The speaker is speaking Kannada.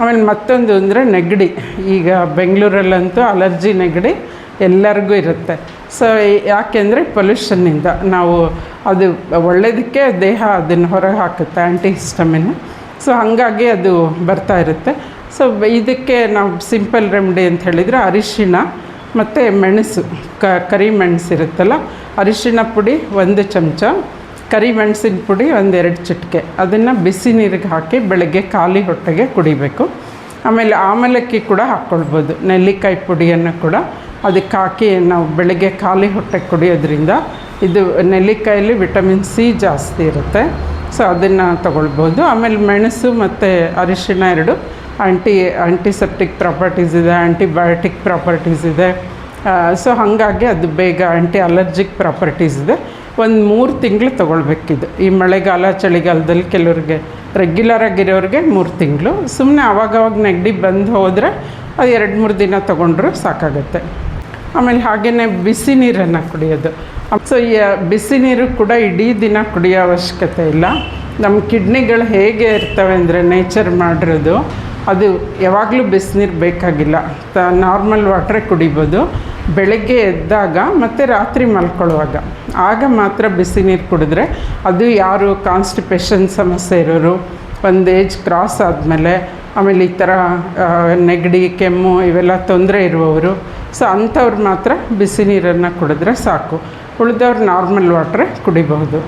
ಆಮೇಲೆ ಮತ್ತೊಂದು ಅಂದರೆ ನೆಗಡಿ. ಈಗ ಬೆಂಗಳೂರಲ್ಲಂತೂ ಅಲರ್ಜಿ ನೆಗಡಿ ಎಲ್ಲರಿಗೂ ಇರುತ್ತೆ. ಸೊ ಯಾಕೆಂದರೆ ಪೊಲ್ಯೂಷನ್ನಿಂದ ನಾವು ಅದು ಒಳ್ಳೆಯದಕ್ಕೆ ದೇಹ ಅದನ್ನು ಹೊರಗೆ ಹಾಕುತ್ತೆ ಆ್ಯಂಟಿಹಿಸ್ಟಮಿನ್ ಸೊ ಹಾಗಾಗಿ ಅದು ಬರ್ತಾ ಇರುತ್ತೆ. ಸೊ ಇದಕ್ಕೆ ನಾವು ಸಿಂಪಲ್ ರೆಮಿಡಿ ಅಂತ ಹೇಳಿದರೆ ಅರಿಶಿಣ ಮತ್ತು ಮೆಣಸು ಕರಿ ಮೆಣಸು ಇರುತ್ತಲ್ಲ, ಅರಿಶಿಣ ಪುಡಿ ಒಂದು ಚಮಚ ಕರಿ ಮೆಣಸಿನ ಪುಡಿ ಒಂದೆರಡು ಚಿಟಿಕೆ. ಅದನ್ನು ಬಿಸಿ ನೀರಿಗೆ ಹಾಕಿ ಬೆಳಗ್ಗೆ ಖಾಲಿ ಹೊಟ್ಟೆಗೆ ಕುಡಿಬೇಕು. ಆಮೇಲೆ ಆಮಲಕ್ಕಿ ಕೂಡ ಹಾಕ್ಕೊಳ್ಬೋದು ನೆಲ್ಲಿಕಾಯಿ ಪುಡಿಯನ್ನು ಕೂಡ ಅದಕ್ಕೆ ಹಾಕಿ ನಾವು ಬೆಳಗ್ಗೆ ಖಾಲಿ ಹೊಟ್ಟೆ ಕುಡಿಯೋದ್ರಿಂದ ಇದು ನೆಲ್ಲಿಕಾಯಲ್ಲಿ ವಿಟಮಿನ್ ಸಿ ಜಾಸ್ತಿ ಇರುತ್ತೆ. ಸೊ ಅದನ್ನು ತಗೊಳ್ಬೋದು. ಆಮೇಲೆ ಮೆಣಸು ಮತ್ತು ಅರಿಶಿಣ ಎರಡು. ಆಂಟಿ ಆಂಟಿಸೆಪ್ಟಿಕ್ ಪ್ರಾಪರ್ಟೀಸ್ ಇದೆ ಆ್ಯಂಟಿಬಯೋಟಿಕ್ ಪ್ರಾಪರ್ಟೀಸ್ ಇದೆ. ಸೊ ಹಾಗಾಗಿ ಅದು ಬೇಗ ಆ್ಯಂಟಿ ಅಲರ್ಜಿಕ್ ಪ್ರಾಪರ್ಟೀಸ್ ಇದೆ. ಒಂದು ಮೂರು ತಿಂಗಳು ತೊಗೊಳ್ಬೇಕಿದು. ಈ ಮಳೆಗಾಲ, ಚಳಿಗಾಲದಲ್ಲಿ ಕೆಲವ್ರಿಗೆ ರೆಗ್ಯುಲರ್ ಆಗಿರೋರಿಗೆ ಮೂರು ತಿಂಗಳು. ಸುಮ್ಮನೆ ಆವಾಗವಾಗ ನೆಗಡಿ ಬಂದು ಹೋದರೆ ಅದು ಎರಡು ಮೂರು ದಿನ ತೊಗೊಂಡ್ರು ಸಾಕಾಗುತ್ತೆ. ಆಮೇಲೆ ಹಾಗೆಯೇ ಬಿಸಿ ನೀರನ್ನು ಕುಡಿಯೋದು. ಸೊ ಬಿಸಿ ನೀರು ಕೂಡ ಇಡೀ ದಿನ ಕುಡಿಯೋ ಅವಶ್ಯಕತೆ ಇಲ್ಲ. ನಮ್ಮ ಕಿಡ್ನಿಗಳು ಹೇಗೆ ಇರ್ತವೆ ಅಂದರೆ ನೇಚರ್ ಮಾಡಿರೋದು ಅದು ಯಾವಾಗಲೂ ಬಿಸಿನೀರು ಬೇಕಾಗಿಲ್ಲ. ನಾರ್ಮಲ್ ವಾಟ್ರೇ ಕುಡಿಬೋದು. ಬೆಳಗ್ಗೆ ಎದ್ದಾಗ ಮತ್ತು ರಾತ್ರಿ ಮಲ್ಕೊಳ್ಳುವಾಗ. ಆಗ ಮಾತ್ರ ಬಿಸಿ ನೀರು ಕುಡಿದ್ರೆ ಅದು ಯಾರು ಕಾನ್ಸ್ಟಿಪೇಷನ್ ಸಮಸ್ಯೆ ಇರೋರು, ಒಂದು ಏಜ್ ಕ್ರಾಸ್ ಆದಮೇಲೆ, ಆಮೇಲೆ ಈ ಥರ ನೆಗಡಿ, ಕೆಮ್ಮು ಇವೆಲ್ಲ ತೊಂದರೆ ಇರುವವರು, ಸೊ ಅಂಥವ್ರು ಮಾತ್ರ ಬಿಸಿ ನೀರನ್ನು ಕುಡಿದ್ರೆ ಸಾಕು. ಉಳಿದವ್ರು ನಾರ್ಮಲ್ ವಾಟ್ರೇ ಕುಡಿಬಹುದು.